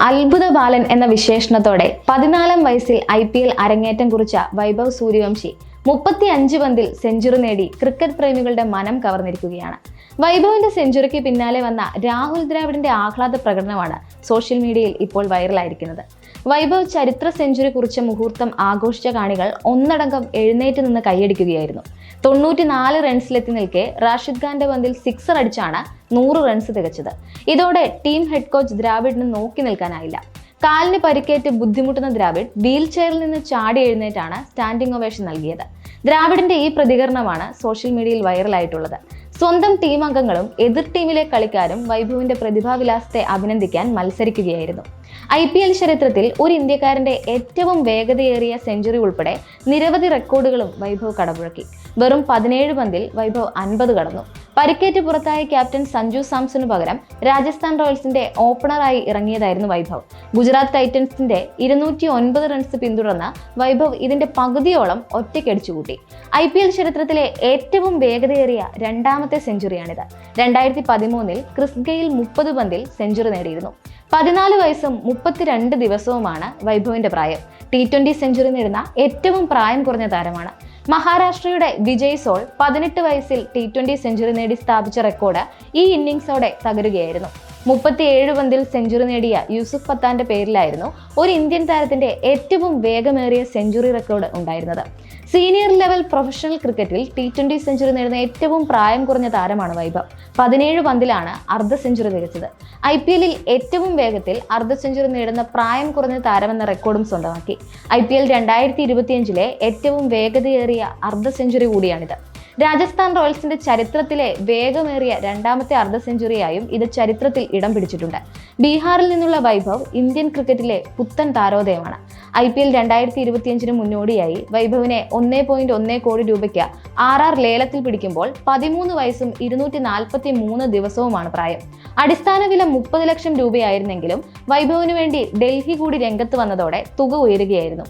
അത്ഭുത ബാലൻ എന്ന വിശേഷണത്തോടെ പതിനാലാം വയസ്സിൽ ഐ പി എൽ അരങ്ങേറ്റം കുറിച്ച വൈഭവ് സൂര്യവംശി മുപ്പത്തി അഞ്ച് പന്തിൽ സെഞ്ചുറി നേടി ക്രിക്കറ്റ് പ്രേമികളുടെ മനം കവർന്നിരിക്കുകയാണ്. വൈഭവിന്റെ സെഞ്ചുറിക്ക് പിന്നാലെ വന്ന രാഹുൽ ദ്രാവിഡിന്റെ ആഹ്ലാദ പ്രകടനമാണ് സോഷ്യൽ മീഡിയയിൽ ഇപ്പോൾ വൈറലായിരിക്കുന്നത്. വൈഭവ് ചരിത്ര സെഞ്ചുറി കുറിച്ച മുഹൂർത്തം ആഘോഷിച്ച കാണികൾ ഒന്നടങ്കം എഴുന്നേറ്റ് നിന്ന് കൈയടിക്കുകയായിരുന്നു. തൊണ്ണൂറ്റിനാല് റൺസിലെത്തി നിൽക്കെ റാഷിദ് ഖാന്റെ പന്തിൽ സിക്സർ അടിച്ചാണ് നൂറ് റൺസ് തികച്ചത്. ഇതോടെ ടീം ഹെഡ് കോച്ച് ദ്രാവിഡിന് നോക്കി നിൽക്കാനായില്ല. കാലിന് പരിക്കേറ്റ് ബുദ്ധിമുട്ടുന്ന ദ്രാവിഡ് വീൽ ചെയറിൽ നിന്ന് ചാടി എഴുന്നേറ്റാണ് സ്റ്റാൻഡിംഗ് ഒവേഷൻ നൽകിയത്. ദ്രാവിഡിന്റെ ഈ പ്രതികരണമാണ് സോഷ്യൽ മീഡിയയിൽ വൈറലായിട്ടുള്ളത്. സ്വന്തം ടീം അംഗങ്ങളും എതിർ ടീമിലെ കളിക്കാരും വൈഭവിന്റെ പ്രതിഭാവിലാസത്തെ അഭിനന്ദിക്കാൻ മത്സരിക്കുകയായിരുന്നു. ഐ പി എൽ ചരിത്രത്തിൽ ഒരു ഇന്ത്യക്കാരന്റെ ഏറ്റവും വേഗതയേറിയ സെഞ്ചുറി ഉൾപ്പെടെ നിരവധി റെക്കോർഡുകളും വൈഭവ് കടപുഴക്കി. വെറും പതിനേഴ് പന്തിൽ വൈഭവ് അൻപത് കടന്നു. പരിക്കേറ്റ് പുറത്തായ ക്യാപ്റ്റൻ സഞ്ജു സാംസണു പകരം രാജസ്ഥാൻ റോയൽസിന്റെ ഓപ്പണറായി ഇറങ്ങിയതായിരുന്നു വൈഭവ്. ഗുജറാത്ത് ടൈറ്റൻസിന്റെ ഇരുന്നൂറ്റി ഒൻപത് റൺസ് പിന്തുടർന്ന വൈഭവ് ഇതിന്റെ പകുതിയോളം ഒറ്റയ്ക്കടിച്ചുകൂട്ടി. ഐ പി എൽ ചരിത്രത്തിലെ ഏറ്റവും വേഗതയേറിയ രണ്ടാമത്തെ സെഞ്ചുറിയാണിത്. രണ്ടായിരത്തി പതിമൂന്നിൽ ക്രിസ് ഗെയിൽ മുപ്പത് പന്തിൽ സെഞ്ചുറി നേടിയിരുന്നു. പതിനാല് വയസ്സും മുപ്പത്തിരണ്ട് ദിവസവുമാണ് വൈഭവിന്റെ പ്രായം. ടി ട്വന്റി സെഞ്ചുറി നേടുന്ന ഏറ്റവും പ്രായം കുറഞ്ഞ താരമാണ്. മഹാരാഷ്ട്രയുടെ വിജയ് സോൾ പതിനെട്ട് വയസ്സിൽ ടി ട്വന്റി സെഞ്ചുറി നേടി സ്ഥാപിച്ച റെക്കോർഡ് ഈ ഇന്നിംഗ്സോടെ തകരുകയായിരുന്നു. മുപ്പത്തിയേഴ് പന്തിൽ സെഞ്ചുറി നേടിയ യൂസുഫ് പത്താന്റെ പേരിലായിരുന്നു ഒരു ഇന്ത്യൻ താരത്തിന്റെ ഏറ്റവും വേഗമേറിയ സെഞ്ചുറി റെക്കോർഡ് ഉണ്ടായിരുന്നത്. സീനിയർ ലെവൽ പ്രൊഫഷണൽ ക്രിക്കറ്റിൽ ടി ട്വന്റി സെഞ്ചുറി നേടുന്ന ഏറ്റവും പ്രായം കുറഞ്ഞ താരമാണ് വൈഭവ്. പതിനേഴ് പന്തിലാണ് അർദ്ധ സെഞ്ചുറി തികച്ചത് ഐ പി എല്ലിൽ ഏറ്റവും വേഗത്തിൽ അർദ്ധ സെഞ്ചുറി നേടുന്ന പ്രായം കുറഞ്ഞ താരമെന്ന റെക്കോർഡും സ്വന്തമാക്കി. ഐ പി എൽ രണ്ടായിരത്തി ഇരുപത്തിയഞ്ചിലെ ഏറ്റവും വേഗതയേറിയ അർദ്ധ സെഞ്ചുറി കൂടിയാണിത്. രാജസ്ഥാൻ റോയൽസിന്റെ ചരിത്രത്തിലെ വേഗമേറിയ രണ്ടാമത്തെ അർദ്ധ സെഞ്ചുറിയായും ഇത് ചരിത്രത്തിൽ ഇടം പിടിച്ചിട്ടുണ്ട്. ബീഹാറിൽ നിന്നുള്ള വൈഭവ് ഇന്ത്യൻ ക്രിക്കറ്റിലെ പുത്തൻ താരോദയമാണ്. ഐ പി എൽ രണ്ടായിരത്തി ഇരുപത്തിയഞ്ചിന് മുന്നോടിയായി വൈഭവിനെ ഒന്നേ പോയിന്റ് ഒന്നേ കോടി രൂപയ്ക്ക് ആർ ആർ ലേലത്തിൽ പിടിക്കുമ്പോൾ പതിമൂന്ന് വയസ്സും ഇരുന്നൂറ്റി നാൽപ്പത്തി മൂന്ന് ദിവസവുമാണ് പ്രായം. അടിസ്ഥാന വില മുപ്പത് ലക്ഷം രൂപയായിരുന്നെങ്കിലും വൈഭവിന് വേണ്ടി ഡൽഹി കൂടി രംഗത്ത് വന്നതോടെ തുക ഉയരുകയായിരുന്നു.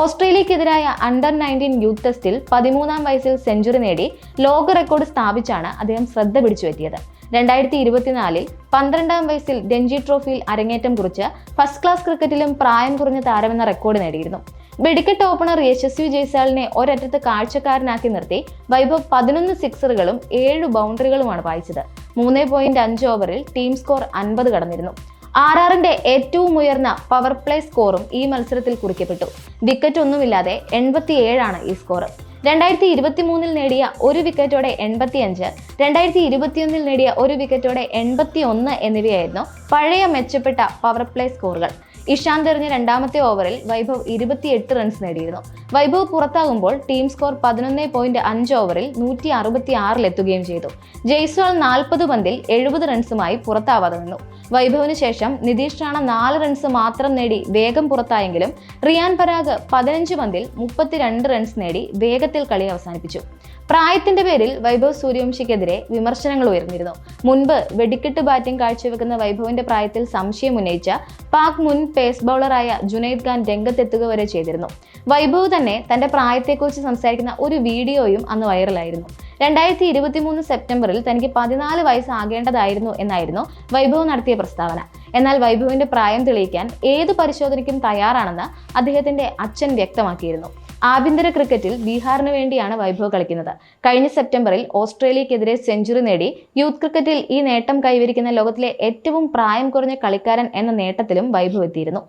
ഓസ്ട്രേലിയക്കെതിരായ അണ്ടർ നയന്റീൻ യൂത്ത് ടെസ്റ്റിൽ പതിമൂന്നാം വയസ്സിൽ സെഞ്ചുറി നേടി ലോക റെക്കോർഡ് സ്ഥാപിച്ചാണ് അദ്ദേഹം ശ്രദ്ധ പിടിച്ചുപറ്റിയത്. രണ്ടായിരത്തി ഇരുപത്തിനാലിൽ പന്ത്രണ്ടാം വയസ്സിൽ രഞ്ജി ട്രോഫിയിൽ അരങ്ങേറ്റം കുറിച്ച് ഫസ്റ്റ് ക്ലാസ് ക്രിക്കറ്റിലും പ്രായം കുറഞ്ഞ താരമെന്ന റെക്കോർഡ് നേടിയിരുന്നു. വെടിക്കെട്ട് ഓപ്പണർ യശസ്വി ജയ്സാലിനെ ഒരറ്റത്ത് കാഴ്ചക്കാരനാക്കി നിർത്തി വൈഭവ് പതിനൊന്ന് സിക്സറുകളും ഏഴ് ബൗണ്ടറികളുമാണ് വായിച്ചത്. മൂന്ന് പോയിന്റ് അഞ്ച് ഓവറിൽ ടീം സ്കോർ അൻപത് കടന്നിരുന്നു. ആർ ആറിന്റെ ഏറ്റവും ഉയർന്ന പവർ പ്ലേ സ്കോറും ഈ മത്സരത്തിൽ കുറിക്കപ്പെട്ടു. വിക്കറ്റ് ഒന്നുമില്ലാതെ എൺപത്തിയേഴാണ് ഈ സ്കോർ രണ്ടായിരത്തി ഇരുപത്തി മൂന്നിൽ നേടിയ ഒരു വിക്കറ്റോടെ എൺപത്തിയഞ്ച് രണ്ടായിരത്തി ഇരുപത്തിയൊന്നിൽ നേടിയ ഒരു വിക്കറ്റോടെ എൺപത്തി ഒന്ന് എന്നിവയായിരുന്നു പഴയ മെച്ചപ്പെട്ട പവർ പ്ലേ സ്കോറുകൾ ഇഷാന്ത് എറിഞ്ഞ രണ്ടാമത്തെ ഓവറിൽ വൈഭവ് ഇരുപത്തിയെട്ട് റൺസ് നേടിയിരുന്നു. വൈഭവ് പുറത്താകുമ്പോൾ ടീം സ്കോർ പതിനൊന്ന് പോയിന്റ് അഞ്ച് ഓവറിൽ നൂറ്റി അറുപത്തി ആറിലെത്തുകയും ചെയ്തു. ജയ്സ്വാൾ നാൽപ്പത് പന്തിൽ എഴുപത് റൺസുമായി പുറത്താവാതെ നിന്നു. വൈഭവിന് ശേഷം നിതീഷ് റാണ നാല് റൺസ് മാത്രം നേടി വേഗം പുറത്തായെങ്കിലും റിയാൻ പരാഗ് പതിനഞ്ച് പന്തിൽ മുപ്പത്തിരണ്ട് റൺസ് നേടി വേഗത്തിൽ കളി അവസാനിപ്പിച്ചു. പ്രായത്തിന്റെ പേരിൽ വൈഭവ് സൂര്യവംശിക്കെതിരെ വിമർശനങ്ങൾ ഉയർന്നിരുന്നു. മുൻപ് വെടിക്കെട്ട് ബാറ്റിംഗ് കാഴ്ചവെക്കുന്ന വൈഭവിന്റെ പ്രായത്തിൽ സംശയം ഉന്നയിച്ച പാക് മുൻ പേസ് ബൗളറായ ജുനൈദ് ഖാൻ രംഗത്തെത്തുക വരെ ചെയ്തിരുന്നു. വൈഭവ് തന്നെ തന്റെ പ്രായത്തെക്കുറിച്ച് സംസാരിക്കുന്ന ഒരു വീഡിയോയും അന്ന് വൈറലായിരുന്നു. രണ്ടായിരത്തി ഇരുപത്തി മൂന്ന് സെപ്റ്റംബറിൽ തനിക്ക് പതിനാല് വയസ്സാകേണ്ടതായിരുന്നു എന്നായിരുന്നു വൈഭവ് നടത്തിയ പ്രസ്താവന. എന്നാൽ വൈഭവിന്റെ പ്രായം തെളിയിക്കാൻ ഏത് പരിശോധനയ്ക്കും തയ്യാറാണെന്ന് അദ്ദേഹത്തിന്റെ അച്ഛൻ വ്യക്തമാക്കിയിരുന്നു. ആഭ്യന്തര ക്രിക്കറ്റിൽ ബീഹാറിന് വേണ്ടിയാണ് വൈഭവ് കളിക്കുന്നത്. കഴിഞ്ഞ സെപ്റ്റംബറിൽ ഓസ്ട്രേലിയക്കെതിരെ സെഞ്ചുറി നേടി യൂത്ത് ക്രിക്കറ്റിൽ ഈ നേട്ടം കൈവരിക്കുന്ന ലോകത്തിലെ ഏറ്റവും പ്രായം കുറഞ്ഞ കളിക്കാരൻ എന്ന നേട്ടത്തിലും വൈഭവ് എത്തിയിരുന്നു.